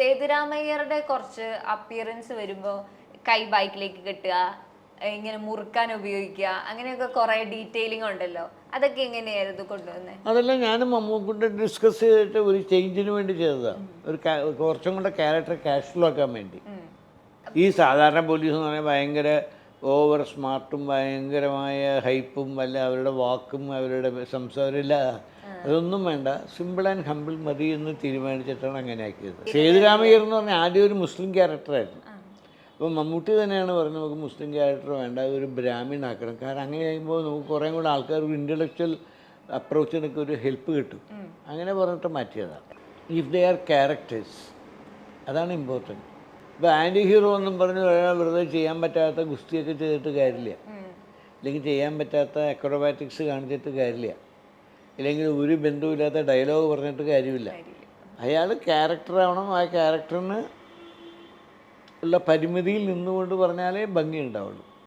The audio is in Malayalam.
സേതുരാമയ്യരുടെ കുറച്ച് അപ്പിയറൻസ് വരുമ്പോ കൈ ബൈക്കിലേക്ക് കെട്ടുക ഇങ്ങനെ മുറുക്കാൻ ഉപയോഗിക്കുക അങ്ങനെയൊക്കെ കുറെ ഡീറ്റെയിലിംഗ് ഉണ്ടല്ലോ. അതൊക്കെ എങ്ങനെയായിരുന്നു കൊണ്ടുവന്നത് അതെല്ലാം ഞാനും മമ്മൂക്കൊണ്ട് ഡിസ്കസ് ചെയ്തിട്ട് ഒരു ചേഞ്ചിന് വേണ്ടി ചെയ്തതാണ് ഒരു കുറച്ചും കൂടെ ക്യാരക്ടർ കാഷ്വൽ ആക്കാൻ വേണ്ടി. ഈ സാധാരണ പോലീസ് എന്ന് പറഞ്ഞാൽ ഭയങ്കര ഓവർ സ്മാർട്ടും ഭയങ്കരമായ ഹൈപ്പും അല്ല അവരുടെ വാക്കും അവരുടെ സംസാരമില്ല. അതൊന്നും വേണ്ട. സിമ്പിൾ ആൻഡ് ഹമ്പിൾ മതി എന്ന് തീരുമാനിച്ചിട്ടാണ് അങ്ങനെ ആക്കിയത്. സേതുരാമയ്യർ എന്ന് പറഞ്ഞാൽ ആദ്യം ഒരു മുസ്ലിം ക്യാരക്ടറായിരുന്നു അപ്പോൾ മമ്മൂട്ടി തന്നെയാണ് പറഞ്ഞത് നമുക്ക് മുസ്ലിം ക്യാരക്ടർ വേണ്ട ഒരു ബ്രാഹ്മിൺ ആക്കണം. കാരണം അങ്ങനെ ആകുമ്പോൾ നമുക്ക് കുറേ കൂടെ ആൾക്കാർ ഒരു ഇന്റലക്ച്വൽ അപ്രോച്ചിനൊക്കെ ഒരു ഹെൽപ്പ് കിട്ടും. അങ്ങനെ പറഞ്ഞിട്ട് മാറ്റിയതാണ്. ഇഫ് ദേ ആർ ക്യാരക്ടേഴ്സ് അതാണ് ഇമ്പോർട്ടന്റ് ഇപ്പോൾ ആന്റി ഹീറോ എന്നും പറഞ്ഞ് ഒരാൾ വെറുതെ ചെയ്യാൻ പറ്റാത്ത ഗുസ്തിയൊക്കെ ചെയ്തിട്ട് കാര്യമില്ല. അല്ലെങ്കിൽ ചെയ്യാൻ പറ്റാത്ത അക്രോബാറ്റിക്സ് കാണിച്ചിട്ട് കാര്യമില്ല. ഇല്ലെങ്കിൽ ഒരു ബന്ധവുമില്ലാത്ത ഡയലോഗ് പറഞ്ഞിട്ട് കാര്യമില്ല. അയാൾ ക്യാരക്ടറാവണം ആ ക്യാരക്ടറിന് ഉള്ള പരിമിതിയിൽ നിന്നുകൊണ്ട് പറഞ്ഞാലേ ഭംഗി ഉണ്ടാവുള്ളൂ.